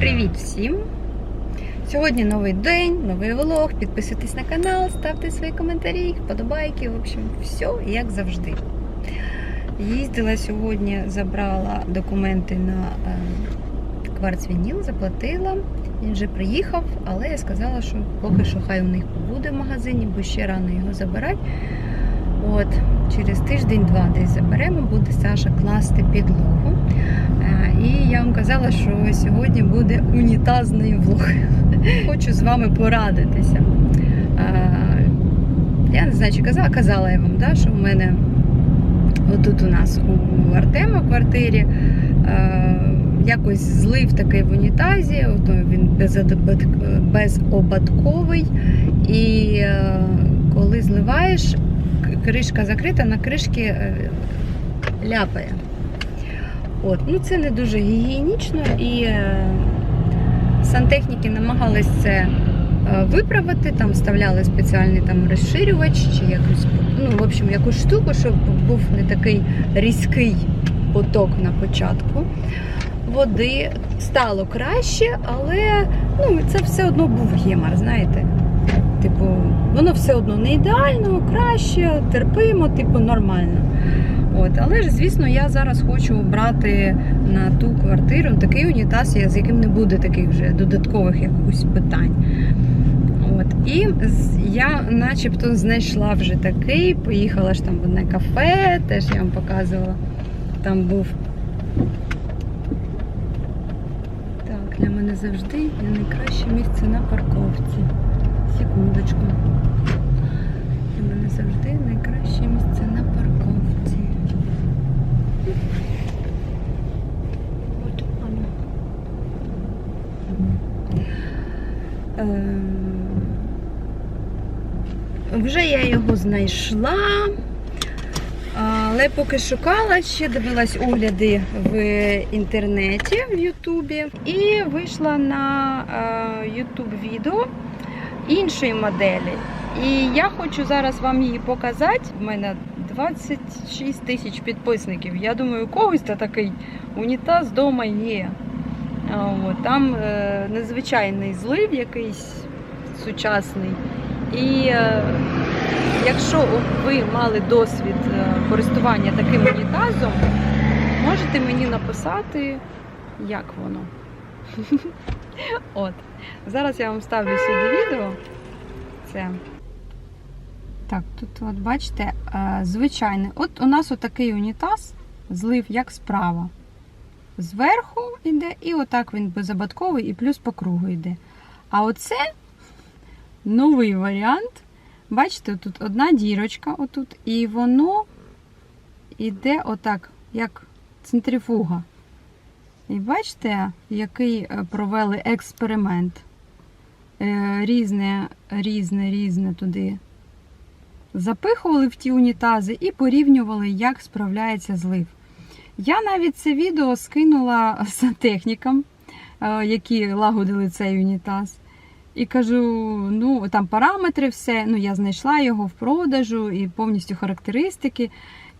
Привіт всім! Сьогодні новий день, новий влог. Підписуйтесь на канал, ставте свої коментарі, вподобайки. В общем, все як завжди. Їздила сьогодні, забрала документи на е, кварцвініл, заплатила. Він вже приїхав, але я сказала, що поки що хай у них побуде в магазині, бо ще рано його забирати. От, через тиждень-два десь заберемо, буде Саша класти підлогу. І я вам казала, що сьогодні буде унітазний влог. Хочу з вами порадитися. Я не знаю, чи казала, казала я вам, да, що в мене отут у нас у Артема квартирі якось злив такий в унітазі, от він безобатковий. І е, коли зливаєш, кришка закрита, на кришки е, ляпає. От. Ну, це не дуже гігієнічно і е, сантехніки намагались це е, виправити, там вставляли спеціальний там розширювач чи якусь, ну, в общем, якусь штуку, щоб був не такий різкий поток на початку води. Стало краще, але ну, це все одно був гемор, знаєте. Типу, воно все одно не ідеально, краще, терпимо, типу, нормально. От, але ж, звісно, я зараз хочу брати на ту квартиру такий унітаз, з яким не буде таких вже додаткових якихось питань. От, і я начебто знайшла вже такий, поїхала ж там в одне кафе, теж я вам показувала. Там був. Так, для мене завжди найкраще місце на парковці. Секундочку. Для мене завжди найкраще місце на парковці. От воно. Ем, Вже я його знайшла. Але поки шукала, ще дивилась огляди в інтернеті в Ютубі і вийшла на Ютуб відео іншої моделі. І я хочу зараз вам її показати. У мене 26 тисяч підписників. Я думаю, у когось то такий унітаз вдома є. Там е, незвичайний злив якийсь сучасний. І е, якщо ви мали досвід е, користування таким унітазом, можете мені написати, як воно. От. Зараз я вам ставлю сюди відео. Це. Так, тут, от бачите, звичайний. От у нас отакий унітаз, злив як справа. Зверху йде, і отак він безобатковий, і плюс по кругу йде. А оце новий варіант. Бачите, тут одна дірочка, отут, і воно йде отак, як центрифуга. І бачите, який е, провели експеримент. Е, Різне, різне, різне туди запихували в ті унітази і порівнювали, як справляється злив. Я навіть це відео скинула сантехнікам, е, які лагодили цей унітаз. І кажу, ну там параметри, все. Ну, я знайшла його в продажу і повністю характеристики.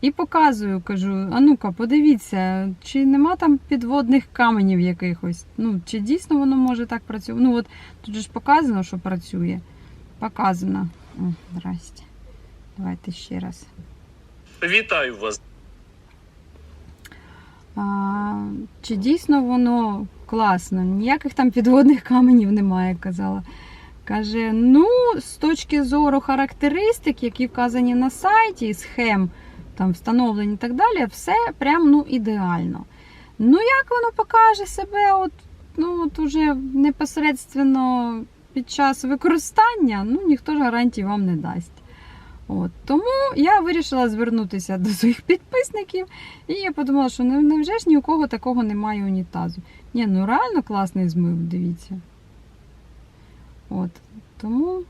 І показую, кажу: а ну-ка, подивіться, чи нема там підводних каменів якихось. Ну, чи дійсно воно може так працювати? Ну, от тут же ж показано, що працює. Показано. О, здрасте. Давайте ще раз. Вітаю вас. Чи дійсно воно класно? Ніяких там підводних каменів немає, казала. Каже: ну, з точки зору характеристик, які вказані на сайті, схем там встановлені і так далі, все прям ну, ідеально. Ну, як воно покаже себе, от, ну, от уже непосередньо під час використання, ну, ніхто ж гарантій вам не дасть. От, тому я вирішила звернутися до своїх підписників, і я подумала, що невже ж ні у кого такого немає унітазу. Ні, ну реально класний змив, дивіться. От, тому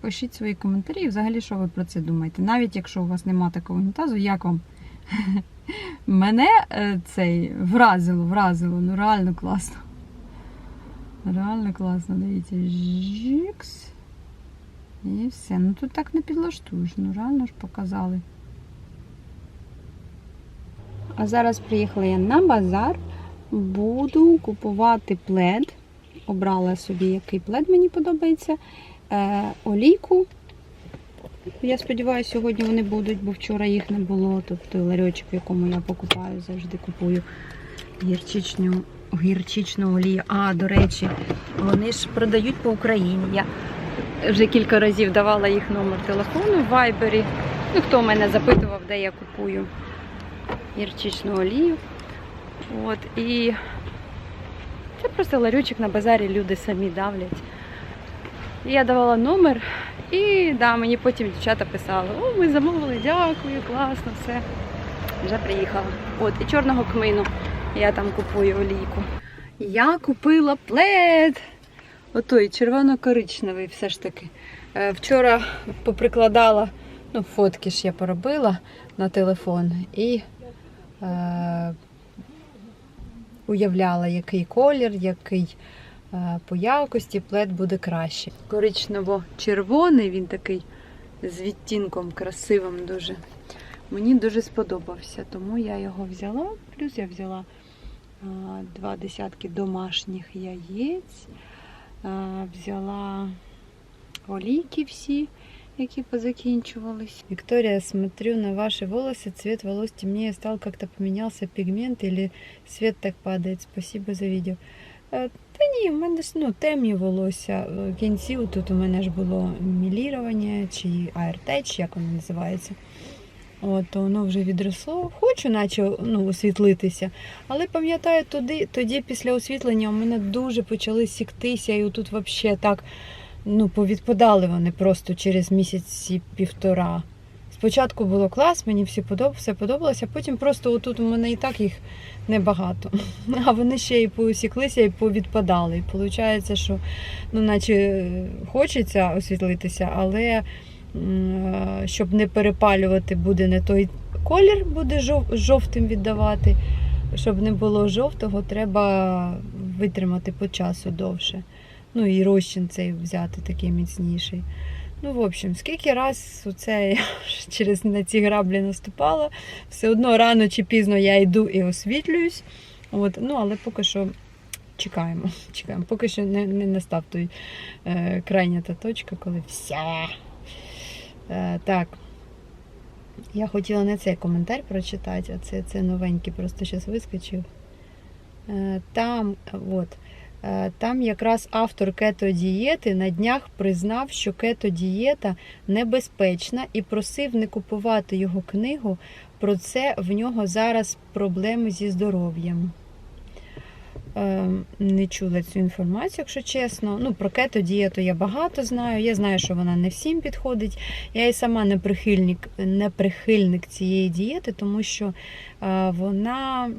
пишіть свої коментарі, і взагалі, що ви про це думаєте. Навіть якщо у вас немає такого унітазу, як вам? Мене е, цей вразило, вразило, ну реально класно. Реально класно, дивіться. Жікс. І все. Ну тут так не підлаштуєш. Ну реально ж показали. А зараз приїхала я на базар. буду купувати плед. Обрала собі, який плед мені подобається. Е, олійку. Я сподіваюся, сьогодні вони будуть, бо вчора їх не було. Тобто ларьочок, в якому я покупаю, завжди купую гірчичну, гірчичну олію. А, до речі, вони ж продають по Україні. Я вже кілька разів давала їх номер телефону в Вайбері. Ну, хто мене запитував, де я купую гірчичну олію. От, і це просто ларючок на базарі люди самі давлять. Я давала номер, і да, мені потім дівчата писали: о, ми замовили, дякую, класно, все. Вже приїхала. От, і чорного кмину я там купую олійку. Я купила плед. Отой червоно-коричневий все ж таки. Е, Вчора поприкладала, ну, фотки ж я поробила на телефон і е, уявляла, який колір, який е, по якості плед буде краще. Коричнево-червоний, він такий з відтінком красивим дуже. Мені дуже сподобався, тому я його взяла. Плюс я взяла а, два десятки домашніх яєць, взяла олійки всі, які позакінчувались. Виктория, смотрю на ваши волосы, цвет волос темнее стал, как-то поменялся пигмент или свет так падает. Спасибо за відео. Е, Та ні, в мене ж ну, темні волосся. Е, В кінці тут у мене ж було мілірування чи аертеч, як воно називається. От, воно вже відросло. Хочу, наче ну, освітлитися. Але пам'ятаю, тоді, тоді після освітлення у мене дуже почали сіктися, і отут взагалі так ну, повідпадали вони просто через місяці півтора. Спочатку було клас, мені всі подоб... все подобалося, потім просто отут у мене і так їх небагато. А вони ще і посіклися, і повідпадали. І виходить, що ну, наче хочеться освітлитися, але щоб не перепалювати, буде не той колір, буде жовтим віддавати. Щоб не було жовтого, треба витримати по часу довше. Ну і розчин цей взяти такий міцніший. Ну, в общем, скільки раз оце я через на ці граблі наступала, все одно рано чи пізно я йду і освітлююсь. От, ну, але поки що чекаємо. чекаємо. Поки що не, не настав той е, крайня та точка, коли вся. Е, так. Я хотіла не цей коментар прочитати, а це, це новенький, просто зараз вискочив. Е, там, от. Е, Там якраз автор кето-дієти на днях признав, що кето-дієта небезпечна і просив не купувати його книгу. Про це в нього зараз проблеми зі здоров'ям. Е, Не чула цю інформацію, якщо чесно. Ну, про кето-дієту я багато знаю. Я знаю, що вона не всім підходить. Я і сама не прихильник, не прихильник цієї дієти, тому що е, вона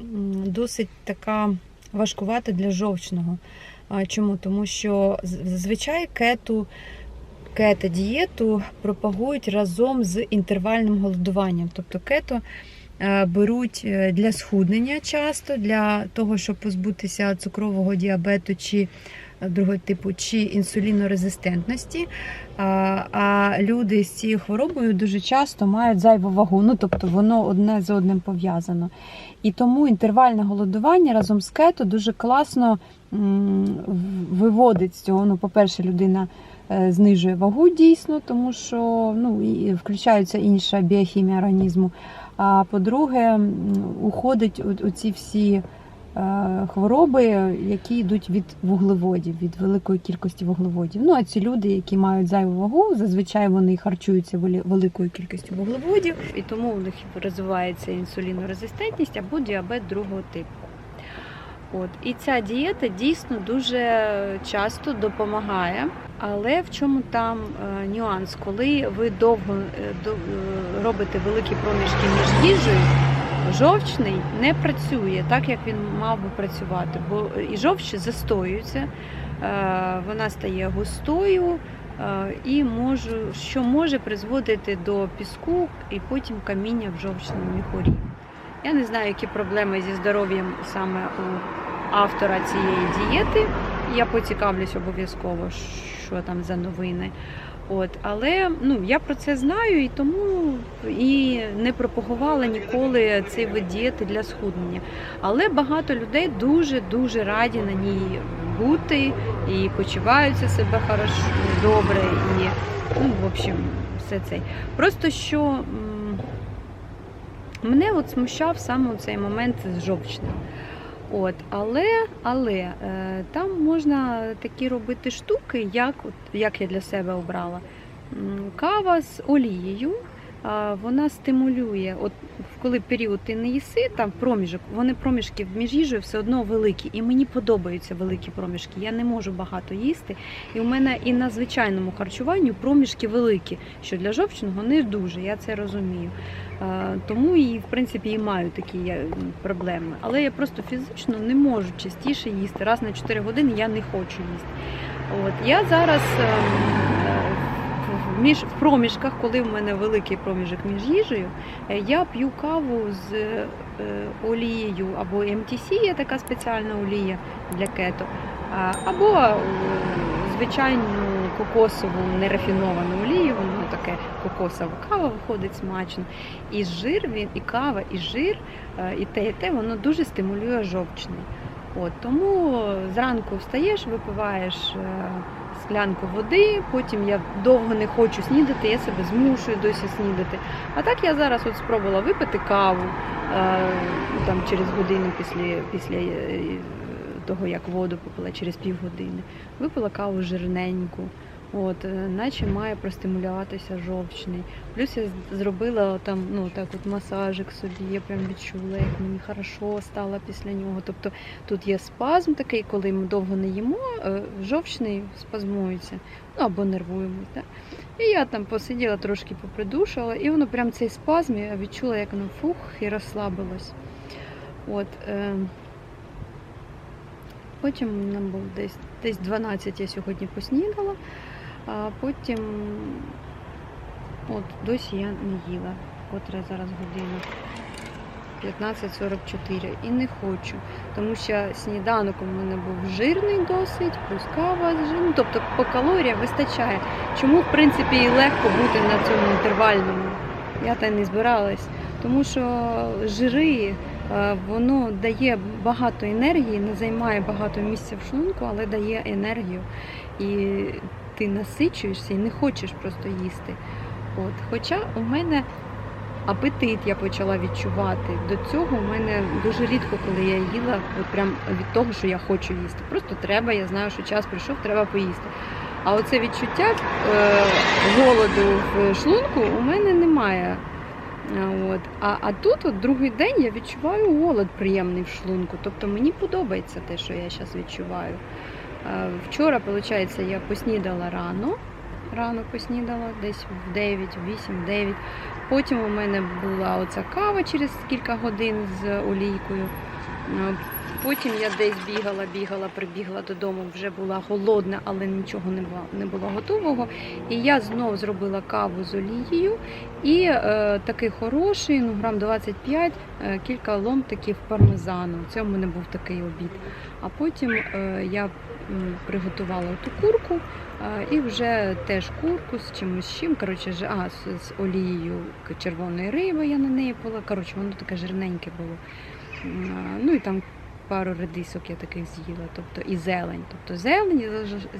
досить така важкувата для жовчного. Чому? Тому що зазвичай кету, кето-дієту пропагують разом з інтервальним голодуванням. Тобто кето беруть е, для схуднення часто, для того, щоб позбутися цукрового діабету чи е, другого типу, чи інсулінорезистентності. А, люди з цією хворобою дуже часто мають зайву вагу. Ну, тобто воно одне з одним пов'язано. І тому інтервальне голодування разом з кето дуже класно виводить з цього. Ну, по-перше, людина е, знижує вагу дійсно, тому що ну, і включається інша біохімія організму. А по-друге, уходить у- оці всі е, хвороби, які йдуть від вуглеводів, від великої кількості вуглеводів. Ну а ці люди, які мають зайву вагу, зазвичай вони харчуються великою кількістю вуглеводів, і тому у них розвивається інсулінорезистентність або діабет другого типу. От і ця дієта дійсно дуже часто допомагає. Але в чому там е, нюанс? Коли ви довго е, е, робите великі проміжки між їжею, жовчний не працює так, як він мав би працювати, бо і жовч застоюється, вона стає густою і може, що може призводити до піску і потім каміння в жовчному міхурі. Я не знаю, які проблеми зі здоров'ям саме у автора цієї дієти. Я поцікавлюсь обов'язково, що там за новини. От, але ну, я про це знаю і тому і не пропагувала ніколи цей вид дієти для схуднення. Але багато людей дуже-дуже раді на ній бути і почуваються себе хорошо, добре. І, ну, в общем, все це. Просто що мене от смущав саме цей момент з жовчним. От, але але е, там можна такі робити штуки, як, як я для себе обрала. Кава з олією. Вона стимулює, от коли період ти не їси, там проміжок, вони проміжки між їжею все одно великі. І мені подобаються великі проміжки. Я не можу багато їсти. І у мене і на звичайному харчуванні проміжки великі, що для жовчного не дуже, я це розумію. Тому і в принципі і маю такі проблеми. Але я просто фізично не можу частіше їсти. Раз на 4 години я не хочу їсти. От я зараз ем, між в проміжках, коли в мене великий проміжок між їжею, е, я п'ю каву з е, олією або MTC, є така спеціальна олія для кето, або е, звичайну кокосову нерафіновану олію, воно таке кокосова кава виходить смачно. І жир він, і кава, і жир, і те, і те, воно дуже стимулює жовчний. От, тому зранку встаєш, випиваєш склянку води, потім я довго не хочу снідати, я себе змушую досі снідати. А так я зараз от спробувала випити каву е, там, через годину після, після е, того, як воду попила, через півгодини. Випила каву жирненьку. От, е, наче має простимулюватися жовчний. Плюс я зробила там, ну так от масажик собі, я прям відчула, як мені хорошо стало після нього. Тобто тут є спазм такий, коли ми довго не їмо, е, жовчний спазмується, ну або нервуємось. Да? І я там посиділа, трошки попридушила, і воно прям цей спазм, я відчула, як воно фух і розслабилось. От, е, потім нам був десь, десь 12 я сьогодні поснідала, а потім от досі я не їла, котра зараз година. 15.44 і не хочу, тому що сніданок у мене був жирний досить, плюс кава жирним, тобто по калоріям вистачає. Чому, в принципі, і легко бути на цьому інтервальному? Я та й не збиралась, тому що жири е, воно дає багато енергії, не займає багато місця в шлунку, але дає енергію. І ти насичуєшся і не хочеш просто їсти. От. Хоча у мене апетит я почала відчувати. До цього у мене дуже рідко, коли я їла, от прям від того, що я хочу їсти. Просто треба, я знаю, що час прийшов, треба поїсти. А оце відчуття е, голоду в шлунку у мене немає. От. А, а тут от другий день я відчуваю голод приємний в шлунку. Тобто мені подобається те, що я зараз відчуваю. Вчора, виходить, я поснідала рано. Рано поснідала, десь в 9, 8, 9. Потім у мене була оця кава через кілька годин з олійкою. Потім я десь бігала, бігала, прибігла додому, вже була голодна, але нічого не було, не було готового. І я знов зробила каву з олією і е, такий хороший, ну грам 25, е, кілька ломтиків пармезану. Це у мене був такий обід. А потім е, я приготувала ту курку і вже теж курку з чимось чим. Коротше, а, з, з олією червоної риби я на неї пила. Коротше, воно таке жирненьке було. Ну і там пару редисок я таких з'їла, тобто і зелень. Тобто зелень я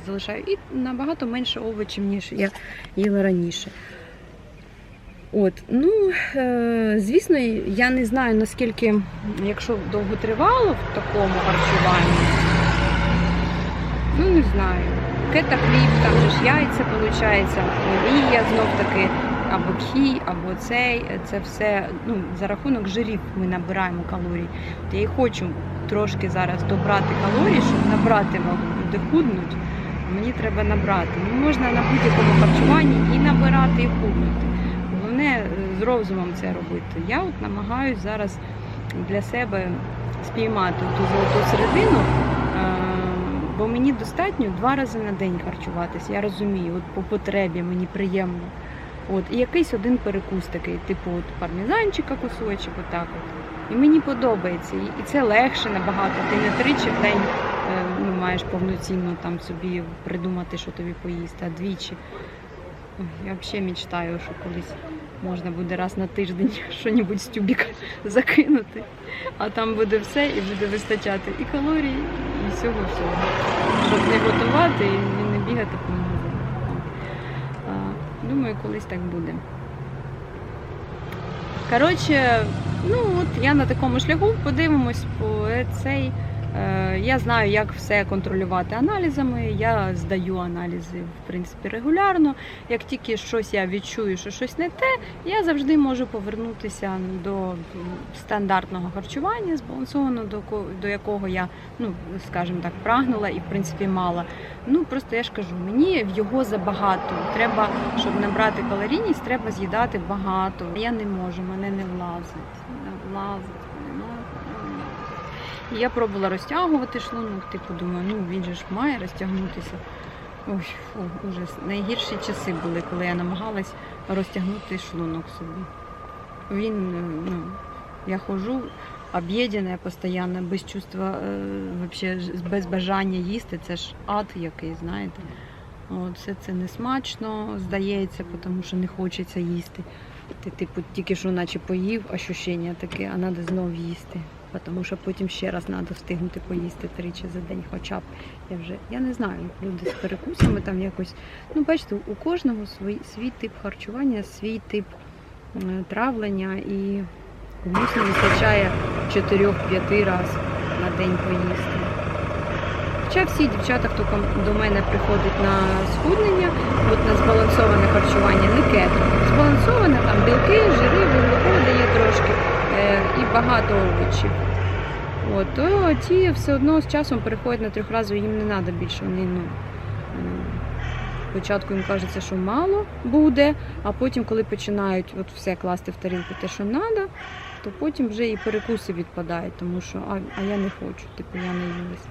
залишаю і набагато менше овочів, ніж я їла раніше. От, ну, е, звісно, я не знаю наскільки, якщо довго тривало в такому харчуванні, ну не знаю. Кета хліб, там же ж яйця виходить, олія знов таки, або кхі, або цей. Це все ну, за рахунок жирів ми набираємо калорій. От я і хочу трошки зараз добрати калорій, щоб набрати вагу, де худнуть. Мені треба набрати. Ну, можна на будь-якому харчуванні і набирати, і худнути. Головне е, з розумом це робити. Я от намагаюся зараз для себе спіймати ту золоту середину, бо мені достатньо два рази на день харчуватися. Я розумію, от по потребі мені приємно. От, і якийсь один перекус такий, типу от пармезанчика кусочок, отак от. І мені подобається. І це легше набагато. Ти не тричі в день е, ну, маєш повноцінно там собі придумати, що тобі поїсти, а двічі. Я взагалі мечтаю, що колись можна буде раз на тиждень щось з тюбіка закинути. А там буде все і буде вистачати і калорій, і всього всього. Щоб не готувати і не бігати по магазинах. А, Думаю, колись так буде. Коротше, ну от я на такому шляху подивимось по цей. Е, Я знаю, як все контролювати аналізами. Я здаю аналізи в принципі регулярно. Як тільки щось я відчую, що щось не те, я завжди можу повернутися до стандартного харчування, збалансованого, до до якого я, ну скажімо так, прагнула і в принципі мала. Ну просто я ж кажу, мені в його забагато. Треба, щоб набрати калорійність, треба з'їдати багато. Я не можу, мене не влазить. Не влазить. Я пробувала розтягувати шлунок, типу думаю, ну він же ж має розтягнутися. Ой, фу, ужас. Найгірші часи були, коли я намагалась розтягнути шлунок собі. Він, е, ну, я ходжу об'єднана постійно, без чувства, е, вообще, без бажання їсти. Це ж ад який, знаєте. От, все це не смачно, здається, тому що не хочеться їсти. Ти, типу, тільки що наче поїв, ощущення таке, а треба знов їсти. Тому що потім ще раз треба встигнути поїсти тричі за день, хоча б я вже я не знаю, люди з перекусами там якось. Ну, бачите, у кожного свій, свій тип харчування, свій тип е, травлення і комусь не вистачає 4-5 разів на день поїсти. Хоча всі дівчата, хто до мене приходить на схуднення, от на збалансоване харчування, не кето. Збалансоване там білки, жири, вуглеводи є трошки і багато овочів. От, то ті все одно з часом переходять на трьохразову, їм не треба більше. Вони, ну, спочатку їм кажеться, що мало буде, а потім, коли починають от все класти в тарілку те, що треба, то потім вже і перекуси відпадають, тому що а, а я не хочу, типу я не їлась.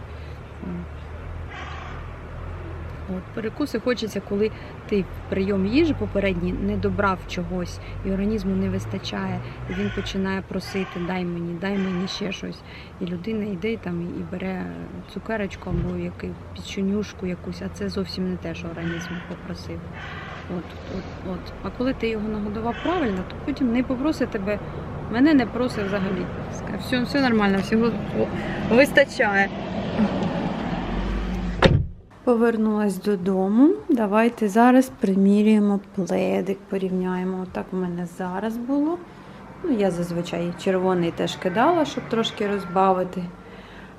От, перекуси хочеться, коли ти прийом їжі попередній не добрав чогось, і організму не вистачає, і він починає просити дай мені, дай мені ще щось. І людина йде там і бере цукерочку або яку печенюшку якусь, а це зовсім не те, що організм попросив. От, от, от. А коли ти його нагодував правильно, то потім не попросить тебе. Мене не просить взагалі. Все, все нормально, всього вистачає. Повернулась додому. Давайте зараз примірюємо пледик, порівняємо. Отак у мене зараз було. Ну, я зазвичай червоний теж кидала, щоб трошки розбавити.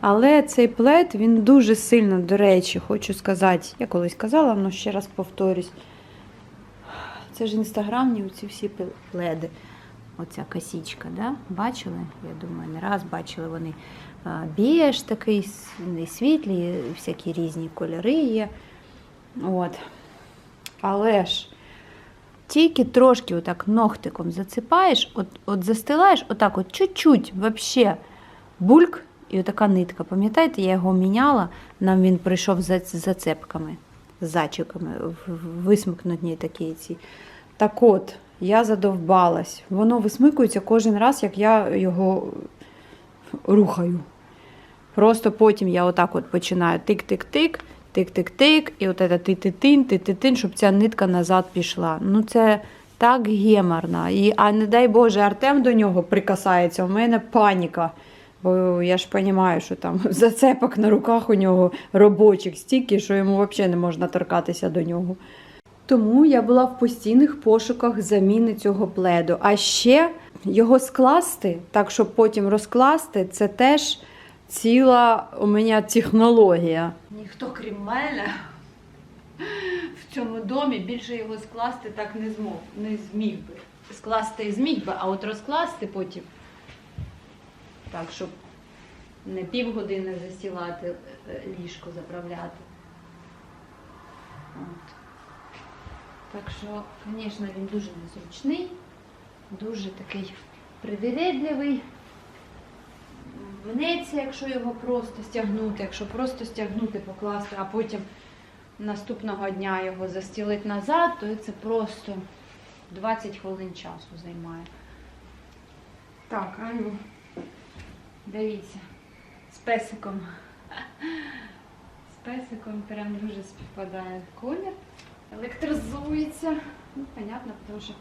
Але цей плед, він дуже сильно, до речі, хочу сказати, я колись казала, але ще раз повторюсь. Це ж інстаграмні оці всі пледи. Оця косічка, да? бачили? Я думаю, не раз бачили вони. Біж такий світлі, всякі різні кольори є. От. Але ж тільки трошки отак ногтиком засипаєш, от, от застилаєш, отак от чуть-чуть вообще бульк і отака нитка. Пам'ятаєте, я його міняла, нам він прийшов за зацепками, з зачиками, в- в- висмикнуті такі ці. Так от, я задовбалась. Воно висмикується кожен раз, як я його рухаю. Просто потім я отак от починаю тик-тик-тик, тик-тик-тик, і от ти-ти-тин, ти-ти-тин, щоб ця нитка назад пішла. Ну це так геморно. І, а не дай Боже, Артем до нього прикасається, у мене паніка. Бо я ж розумію, що там зацепок на руках у нього робочих стільки, що йому взагалі не можна торкатися до нього. Тому я була в постійних пошуках заміни цього пледу. А ще його скласти, так щоб потім розкласти, це теж ціла у мене технологія. Ніхто крім мене в цьому домі більше його скласти так не змог, не зміг би. Скласти зміг би, а от розкласти потім так, щоб не півгодини застілати е, ліжко заправляти. От. Так що, звісно, він дуже незручний, дуже такий привередливий. Мнеться, якщо його просто стягнути, якщо просто стягнути, покласти, а потім наступного дня його застілити назад, то це просто 20 хвилин часу займає. Так, а ну, дивіться, з песиком. З песиком прям дуже співпадає колір. електризується. Ну, понятно, тому що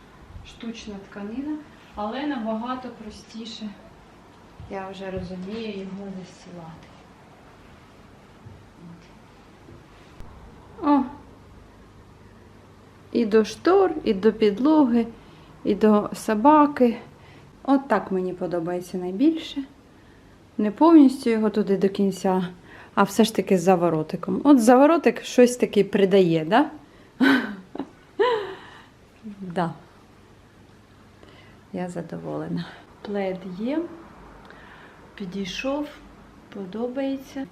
штучна тканина, але набагато простіше. Я вже розумію його застілати. О! І до штор, і до підлоги, і до собаки. От так мені подобається найбільше. Не повністю його туди до кінця, а все ж таки з заворотиком. От заворотик щось таки придає, да? Да. Я задоволена. Плед є. Підійшов, подобається.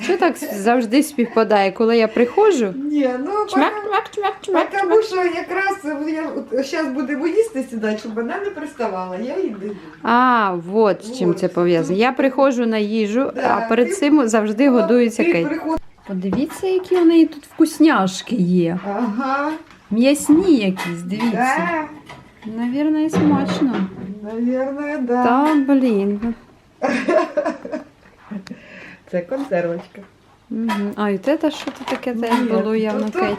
Що так завжди співпадає, коли я приходжу? Ні, ну Чмак, пока- чмак, чмак, чмак, тому що якраз я зараз будемо їсти сідати, щоб вона не приставала. Я даю. А, от з чим це пов'язано. Я приходжу на їжу, Да, а перед ти- цим завжди годується Ти Кейт. приход- Подивіться, які у неї тут вкусняшки є. Ага, М'ясні якісь, дивіться. да, Навірно, і смачно. наверное, да. Та, блін. Це консервочка. Угу. А, і те, що це таке теж було явно ж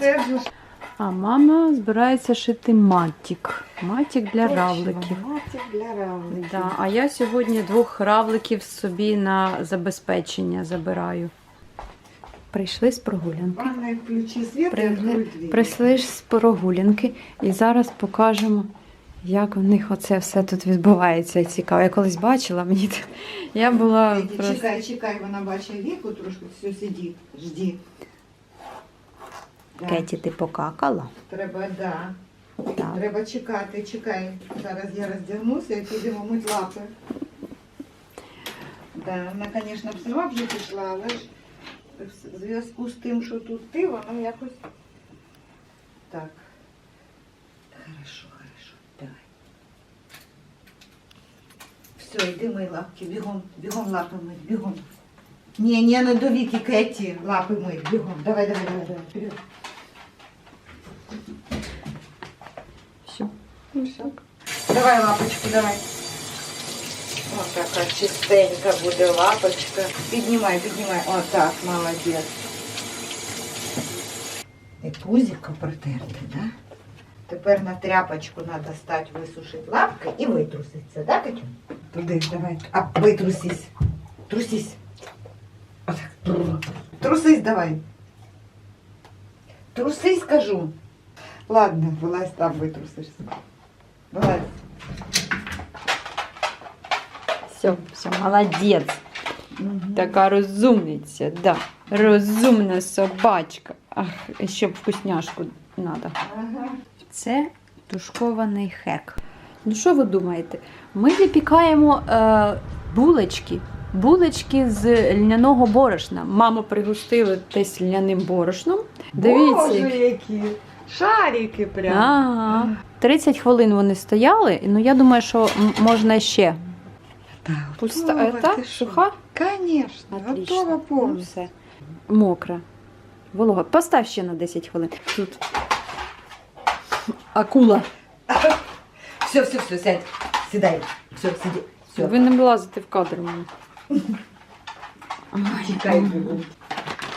А мама збирається шити матік. Матік для точно, равликів. матик для равликів. Да, а я сьогодні двох равликів собі на забезпечення забираю. Прийшли з прогулянки. Прийшли з прогулянки і зараз покажемо, як у них оце все тут відбувається. Цікаво. Я колись бачила, мені я була Іди, просто. Чекай, чекай, вона бачить віку трошки, все, сиди, жди. Да. Кеті, ти покакала? Треба, да. Так. Треба чекати, чекай. Зараз я роздягнуся і підемо мить лапи. Да, вона, звісно, б сама вже пішла, але ж в зв'язку з тим, що тут ти, воно якось. Так. Хорошо, хорошо. Давай. Все, йди мої лапки, бігом, бігом лапи мить, бігом. Ні, ні, не до віки, Кеті, лапи мить, бігом. Давай, давай, давай, давай. Вперед. Все. Все. Давай лапочку, давай. Ось така чистенька буде лапочка. Піднімай, піднімай. Отак, молодець. І пузіко протерти, да? Тепер на тряпочку треба стати, висушити лапки і витруситися, да, Катю? Туди, давай. А витрусись. Трусись. Отак. Трусись давай. Трусись, кажу. Ладно, вилазь там витрусишся. Вилазь. Все, все, молодець. Така розумниця, да. Розумна собачка. Ах, ще б вкусняшку треба. Ага. Це тушкований хек. Ну що ви думаєте? Ми випікаємо е, булочки. Булочки з льняного борошна. Маму пригостили десь льняним борошном. Дивіться. Боже, які. шарики прям. Ага. 30 хвилин вони стояли, ну я думаю, що можна ще. Так, Пуста, готова, е, та, ти що? суха? Конечно, Отлично. готова Ну, повністю. все. Мокра. Волога. Постав ще на 10 хвилин. Тут акула. Все, все, все, сядь. Сідай. Все, сиди. Все. Ви не влазите в кадр мені. Бігом.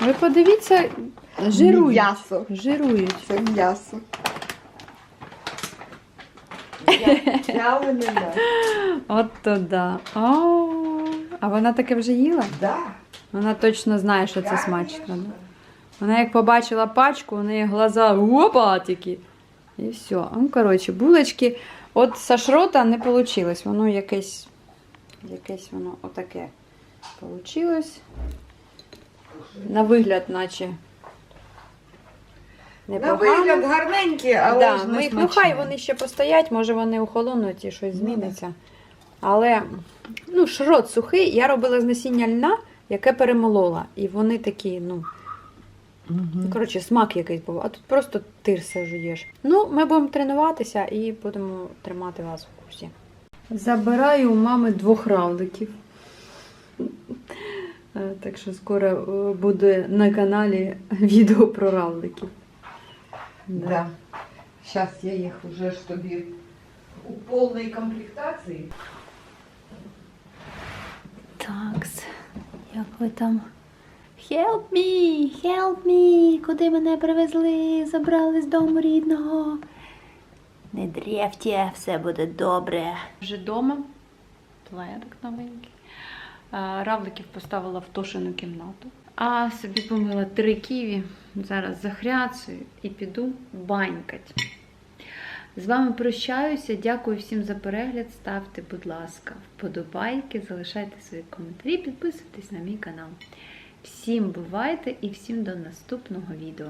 Ви подивіться, жирують. М'ясо. Жирують. Це м'ясо. От то да. О, а вона таке вже їла? Да. Вона точно знає, що це смачно. Да? Вона як побачила пачку, у неї глаза опа такі. І все. Ну, коротше, булочки. От з шрота не вийшло. Воно якесь, якесь воно отаке вийшло. На вигляд, наче. На вигляд гарненькі, але да, ж ми, не ну хай вони ще постоять, може вони охолонуть і щось Ну, зміниться. Але ну, шрот сухий, я робила з насіння льна, яке перемолола. І вони такі, ну, Ну, коротше, смак якийсь був. А тут просто тирса жуєш. Ну, ми будемо тренуватися і будемо тримати вас в курсі. Забираю у мами двох равликів. Е, Так що скоро е, буде на каналі відео про равликів. Да. Сейчас я їх уже ж тобі у повній комплектації. Так, як ви там Help me, help me, куди мене привезли, забрали з дому рідного. Не дрєвте, все буде добре. Вже вдома, пледик новенький. Равликів поставила в Тошину кімнату. А собі помила три ківі. Зараз захряцую і піду банькать. З вами прощаюся. Дякую всім за перегляд. Ставте, будь ласка, вподобайки, залишайте свої коментарі, підписуйтесь на мій канал. Всім бувайте і всім до наступного відео!